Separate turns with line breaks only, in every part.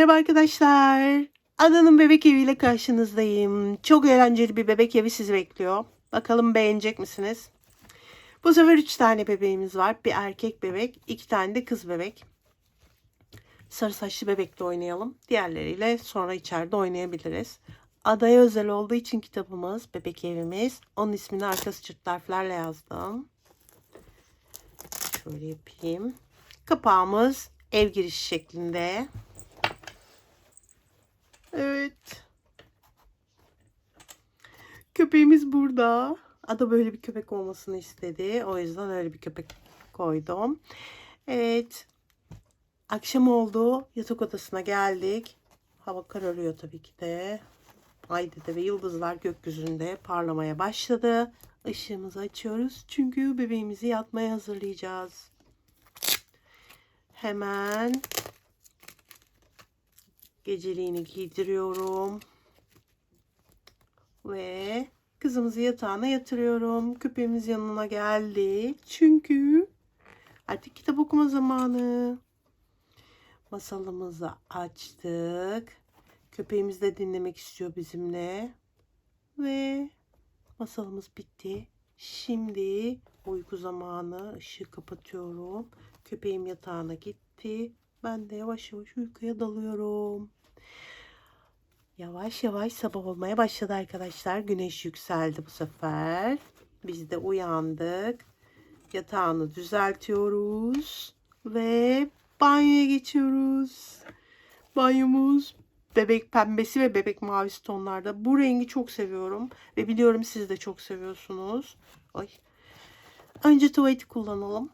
Merhaba arkadaşlar. Adanın bebek eviyle karşınızdayım. Çok eğlenceli bir bebek evi sizi bekliyor. Bakalım beğenecek misiniz? Bu sefer 3 tane bebeğimiz var. Bir erkek bebek, 2 tane de kız bebek. Sarı saçlı bebekle oynayalım. Diğerleriyle sonra içeride oynayabiliriz. Adaya özel olduğu için kitabımız, bebek evimiz. Onun ismini arkası çırt harflerle yazdım. Şöyle yapayım. Kapağımız ev girişi şeklinde. Evet. Köpeğimiz burada. Ada böyle bir köpek olmasını istedi. O yüzden öyle bir köpek koydum. Evet. Akşam oldu. Yatak odasına geldik. Hava kararıyor tabii ki de. Ayda ve yıldızlar gökyüzünde parlamaya başladı. Işığımızı açıyoruz. Çünkü bebeğimizi yatmaya hazırlayacağız. Hemen geceliğini giydiriyorum. Ve kızımızı yatağına yatırıyorum. Köpeğimiz yanına geldi. Çünkü artık kitap okuma zamanı. Masalımızı açtık. Köpeğimiz de dinlemek istiyor bizimle. Ve masalımız bitti. Şimdi uyku zamanı. Işığı kapatıyorum. Köpeğim yatağına gitti. Ben de yavaş yavaş uykuya dalıyorum. Yavaş yavaş sabah olmaya başladı arkadaşlar. Güneş yükseldi bu sefer. Biz de uyandık. Yatağını düzeltiyoruz. Ve banyoya geçiyoruz. Banyomuz bebek pembesi ve bebek mavisi tonlarda. Bu rengi çok seviyorum. Ve biliyorum siz de çok seviyorsunuz. Ay. Önce tuvaleti kullanalım.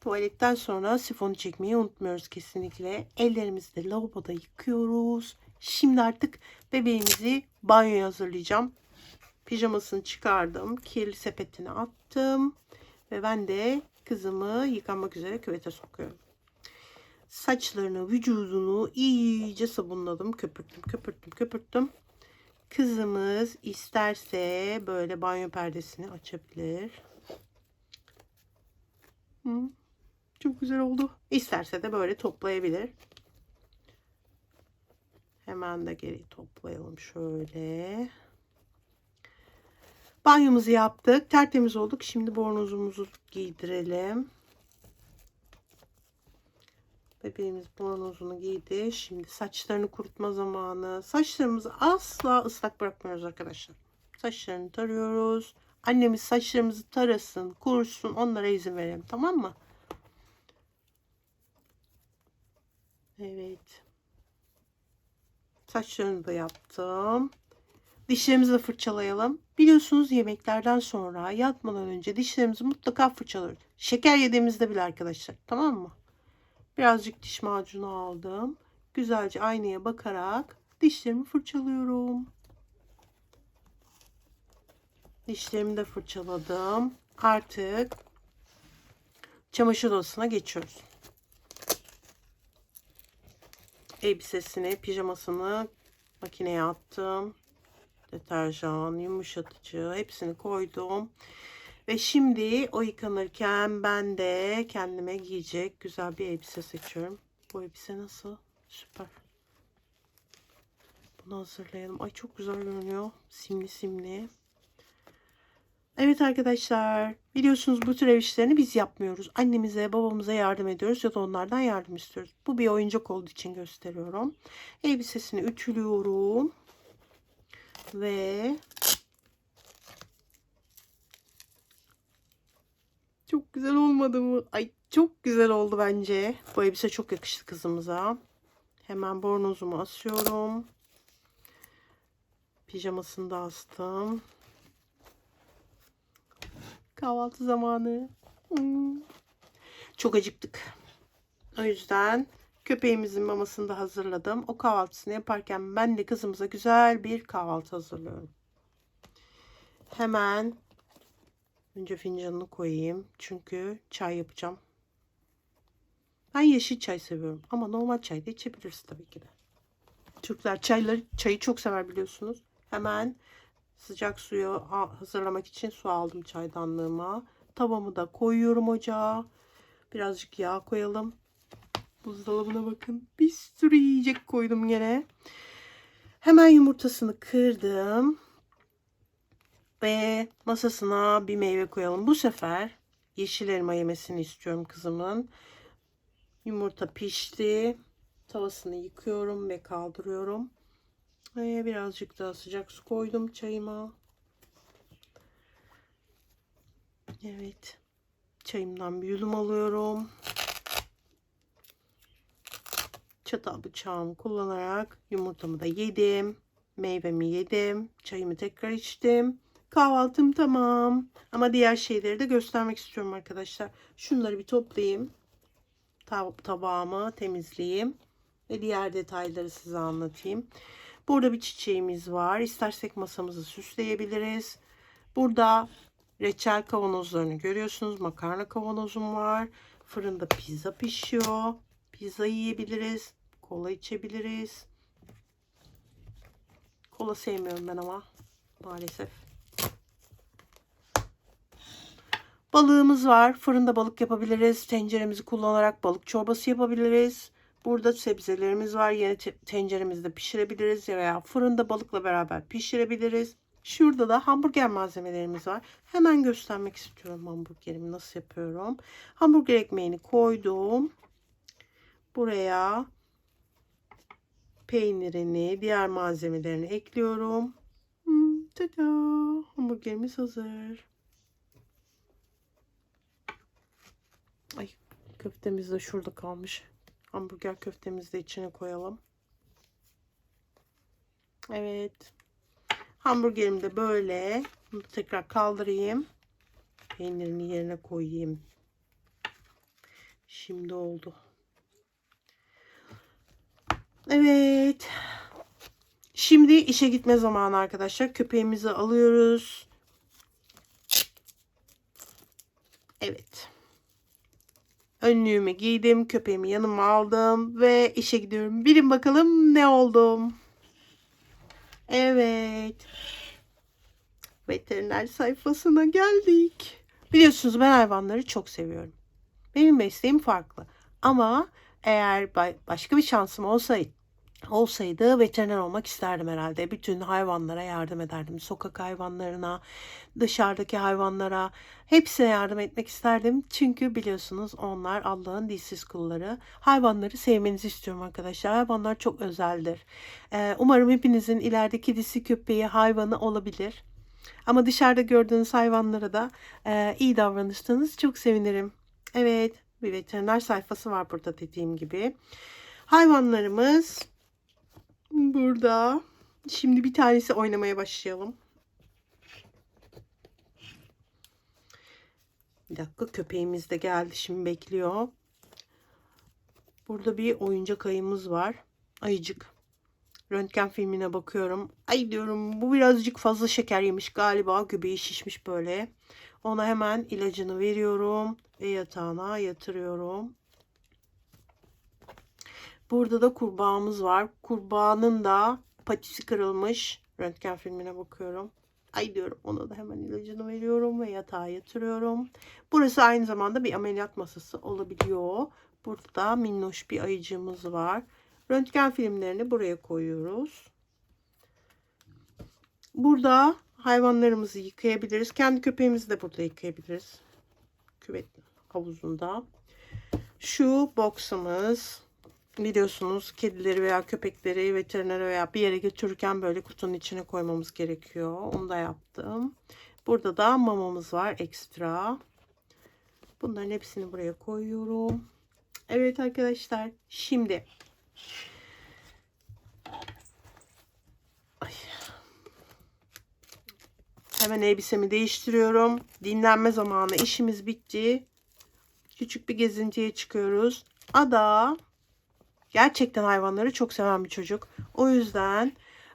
Tuvaletten sonra sifonu çekmeyi unutmuyoruz kesinlikle. Ellerimizi de lavaboda yıkıyoruz. Şimdi artık bebeğimizi banyoya hazırlayacağım. Pijamasını çıkardım. Kirli sepetine attım. Ve ben de kızımı yıkanmak üzere küvete sokuyorum. Saçlarını, vücudunu iyice sabunladım. Köpürttüm, köpürttüm, köpürttüm. Kızımız isterse böyle banyo perdesini açabilir. Hı. Çok güzel oldu. İsterse de böyle toplayabilir. Hemen de geri toplayalım şöyle. Banyomuzu yaptık. Tertemiz olduk. Şimdi bornozumuzu giydirelim. Bebeğimiz bornozunu giydi. Şimdi saçlarını kurutma zamanı. Saçlarımızı asla ıslak bırakmıyoruz arkadaşlar. Saçlarını tarıyoruz. Annemiz saçlarımızı tarasın, kurusun. Onlara izin verelim. Tamam mı? Evet. Saçlarını da yaptım. Dişlerimizi de fırçalayalım. Biliyorsunuz yemeklerden sonra yatmadan önce dişlerimizi mutlaka fırçalıyoruz. Şeker yediğimizde bile arkadaşlar. Tamam mı? Birazcık diş macunu aldım. Güzelce aynaya bakarak dişlerimi fırçalıyorum. Dişlerimi de fırçaladım. Artık çamaşır odasına geçiyoruz. Elbisesini, pijamasını makineye attım. Deterjan, yumuşatıcı hepsini koydum. Ve şimdi o yıkanırken ben de kendime giyecek güzel bir elbise seçiyorum. Bu elbise nasıl? Süper. Bunu hazırlayalım. Ay çok güzel görünüyor. Simli simli. Evet arkadaşlar biliyorsunuz bu tür ev işlerini biz yapmıyoruz. Annemize babamıza yardım ediyoruz ya da onlardan yardım istiyoruz. Bu bir oyuncak olduğu için gösteriyorum. Elbisesini ütülüyorum. Ve çok güzel olmadı mı? Ay çok güzel oldu bence. Bu elbise çok yakıştı kızımıza. Hemen bornozumu asıyorum. Pijamasını da astım. Kahvaltı zamanı. Çok acıktık. O yüzden köpeğimizin mamasını da hazırladım. O kahvaltısını yaparken ben de kızımıza güzel bir kahvaltı hazırlıyorum. Hemen önce fincanını koyayım. Çünkü çay yapacağım. Ben yeşil çay seviyorum. Ama normal çay da içebiliriz tabii ki de. Türkler çayları, çayı çok sever biliyorsunuz. Hemen sıcak suyu hazırlamak için su aldım çaydanlığıma. Tavamı da koyuyorum ocağa. Birazcık yağ koyalım. Buzdolabına bakın. Bir sürü yiyecek koydum gene. Hemen yumurtasını kırdım. Ve masasına bir meyve koyalım. Bu sefer yeşil elma yemesini istiyorum kızımın. Yumurta pişti. Tavasını yıkıyorum ve kaldırıyorum. Ve birazcık daha sıcak su koydum çayıma. Evet. Çayımdan bir yudum alıyorum. Çatal bıçağımı kullanarak yumurtamı da yedim. Meyvemi yedim. Çayımı tekrar içtim. Kahvaltım tamam. Ama diğer şeyleri de göstermek istiyorum arkadaşlar. Şunları bir toplayayım. Tab- tabağımı temizleyeyim. Ve diğer detayları size anlatayım. Burada bir çiçeğimiz var. İstersek masamızı süsleyebiliriz. Burada reçel kavanozlarını görüyorsunuz. Makarna kavanozum var. Fırında pizza pişiyor. Pizza yiyebiliriz. Kola içebiliriz. Kola sevmiyorum ben ama maalesef. Balığımız var. Fırında balık yapabiliriz. Tenceremizi kullanarak balık çorbası yapabiliriz. Burada sebzelerimiz var. Te- tenceremizde pişirebiliriz veya fırında balıkla beraber pişirebiliriz. Şurada da hamburger malzemelerimiz var. Hemen göstermek istiyorum hamburgerimi nasıl yapıyorum. Hamburger ekmeğini koydum. Buraya peynirini, diğer malzemelerini ekliyorum. Hmm, tada! Hamburgerimiz hazır. Ay köftemiz de şurada kalmış. Hamburger köftemizi de içine koyalım. Evet. Hamburgerim de böyle. Bunu tekrar kaldırayım. Peynirini yerine koyayım. Şimdi oldu. Evet. Şimdi işe gitme zamanı arkadaşlar. Köpeğimizi alıyoruz. Evet. Önlüğümü giydim. Köpeğimi yanıma aldım. Ve işe gidiyorum. Bilin bakalım ne oldum. Evet. Veteriner sayfasına geldik. Biliyorsunuz ben hayvanları çok seviyorum. Benim mesleğim farklı. Ama eğer ba- başka bir şansım olsaydı olsaydı veteriner olmak isterdim herhalde. Bütün hayvanlara yardım ederdim. Sokak hayvanlarına, dışarıdaki hayvanlara hepsine yardım etmek isterdim. Çünkü biliyorsunuz onlar Allah'ın dilsiz kulları. Hayvanları sevmenizi istiyorum arkadaşlar. Hayvanlar çok özeldir. Ee, umarım hepinizin ileride kedisi, köpeği, hayvanı olabilir. Ama dışarıda gördüğünüz hayvanlara da e, iyi davranırsanız çok sevinirim. Evet, bir veteriner sayfası var burada dediğim gibi. Hayvanlarımız burada. Şimdi bir tanesi oynamaya başlayalım. Bir dakika köpeğimiz de geldi şimdi bekliyor. Burada bir oyuncak ayımız var. Ayıcık. Röntgen filmine bakıyorum. Ay diyorum bu birazcık fazla şeker yemiş galiba. Göbeği şişmiş böyle. Ona hemen ilacını veriyorum ve yatağına yatırıyorum. Burada da kurbağamız var. Kurbağanın da patisi kırılmış. Röntgen filmine bakıyorum. Ay diyorum ona da hemen ilacını veriyorum ve yatağa yatırıyorum. Burası aynı zamanda bir ameliyat masası olabiliyor. Burada da minnoş bir ayıcığımız var. Röntgen filmlerini buraya koyuyoruz. Burada hayvanlarımızı yıkayabiliriz. Kendi köpeğimizi de burada yıkayabiliriz. Küvet havuzunda. Şu boksımız. Biliyorsunuz kedileri veya köpekleri veterinere veya bir yere götürürken böyle kutunun içine koymamız gerekiyor. Onu da yaptım. Burada da mamamız var ekstra. Bunların hepsini buraya koyuyorum. Evet arkadaşlar şimdi Ay. Hemen elbisemi değiştiriyorum. Dinlenme zamanı işimiz bitti. Küçük bir gezintiye çıkıyoruz. Ada gerçekten hayvanları çok seven bir çocuk. O yüzden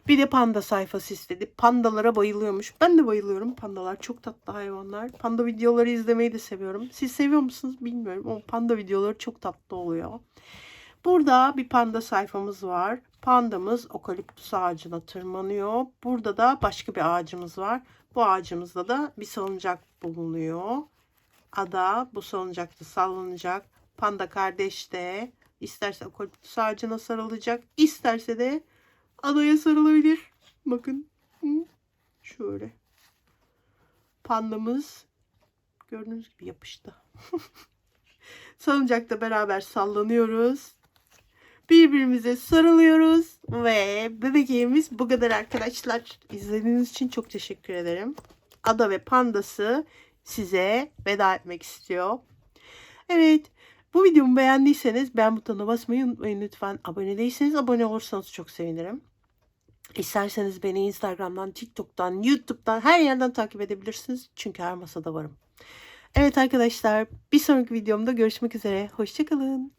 bir de panda sayfası istedi. Pandalara bayılıyormuş. Ben de bayılıyorum. Pandalar çok tatlı hayvanlar. Panda videoları izlemeyi de seviyorum. Siz seviyor musunuz bilmiyorum ama panda videoları çok tatlı oluyor. Burada bir panda sayfamız var. Pandamız okaliptüs ağacına tırmanıyor. Burada da başka bir ağacımız var. Bu ağacımızda da bir salıncak bulunuyor. Ada bu salıncakta sallanacak. Panda kardeş de İsterse eukaliptüs ağacına sarılacak. isterse de adaya sarılabilir. Bakın. Şöyle. Pandamız gördüğünüz gibi yapıştı. Salıncakta beraber sallanıyoruz. Birbirimize sarılıyoruz ve bebeğimiz bu kadar arkadaşlar. İzlediğiniz için çok teşekkür ederim. Ada ve pandası size veda etmek istiyor. Evet. Bu videomu beğendiyseniz beğen butonuna basmayı unutmayın lütfen. Abone değilseniz abone olursanız çok sevinirim. İsterseniz beni Instagram'dan, TikTok'tan, YouTube'dan her yerden takip edebilirsiniz. Çünkü her masada varım. Evet arkadaşlar bir sonraki videomda görüşmek üzere. Hoşçakalın.